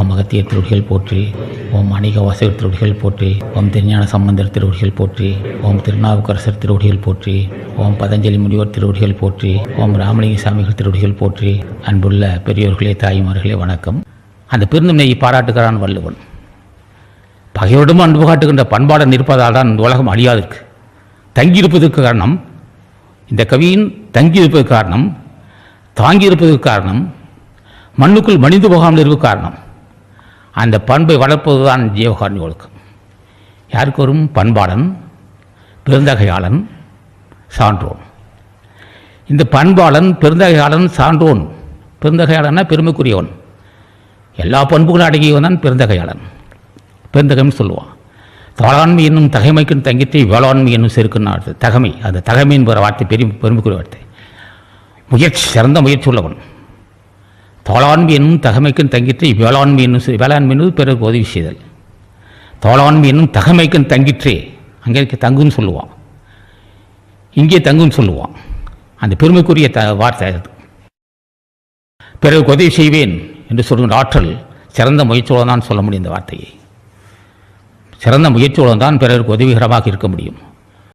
ஓம் அகத்திய திருவடிகள் போற்றி ஓம் அணிக வாசகர் திருவடிகள் போற்றி ஓம் திருஞான சம்பந்தர் திருவடிகள் போற்றி ஓம் திருநாவுக்கரசர் திருவடிகள் போற்றி ஓம் பதஞ்சலி முனிவர் திருவடிகள் போற்றி ஓம் ராமலிங்க சாமிகள் திருவடிகள் போற்றி. அன்புள்ள பெரியோர்களே தாய்மார்களே வணக்கம். அந்த பெருந்தன்மையை பாராட்டுகிறான் வள்ளுவன். பகையோடும் அன்பு காட்டுகின்ற பண்பாடன் இருப்பதால் தான் இந்த உலகம் அழியாதிருக்கு. தங்கியிருப்பதற்கு காரணம் இந்த கவியின் தங்கியிருப்பதற்கு காரணம் தாங்கியிருப்பதற்கு காரணம் மண்ணுக்குள் மனித போகாமல் இருப்பது காரணம். அந்த பண்பை வளர்ப்பது தான் ஜீவகாரணி ஒழுக்கம் யாருக்கு வரும் பண்பாளன் பெருந்தகையாளன் சான்றோன். இந்த பண்பாளன் பெருந்தகையாளன் சான்றோன். பெருந்தகையாளன்னா பெருமைக்குரியவன். எல்லா பண்புகளும் அடங்கியவன் தான் பெருந்தகையாளன். பெருந்தகைன்னு சொல்லுவான். தாளாண்மை என்னும் தகைமைக்கும் தங்கித்தை வேளாண்மை என்னும் செருக்குன்னு அடுத்து தகமை அந்த தகமை வார்த்தை பெரிய பெருமைக்குரிய வார்த்தை. முயற்சி சிறந்த முயற்சி உள்ளவன். தோளாண்மை என்னும் தகமைக்கும் தங்கிற்று வேளாண்மை என்னும் வேளாண்மை என்பது பிறருக்கு உதவி செய்தல். தோளாண்மை என்னும் தகமைக்கும் தங்கிற்றே அங்கே இருக்க தங்குன்னு சொல்லுவான். இங்கே தங்குன்னு சொல்லுவான். அந்த பெருமைக்குரிய த வார்த்தை அது. பிறருக்கு உதவி செய்வேன் என்று சொல்கின்ற ஆற்றல் சிறந்த முயற்சியோடு தான் சொல்ல முடியும் இந்த வார்த்தையை. சிறந்த முயற்சியோடு தான் பிறருக்கு உதவிகரமாக இருக்க முடியும்.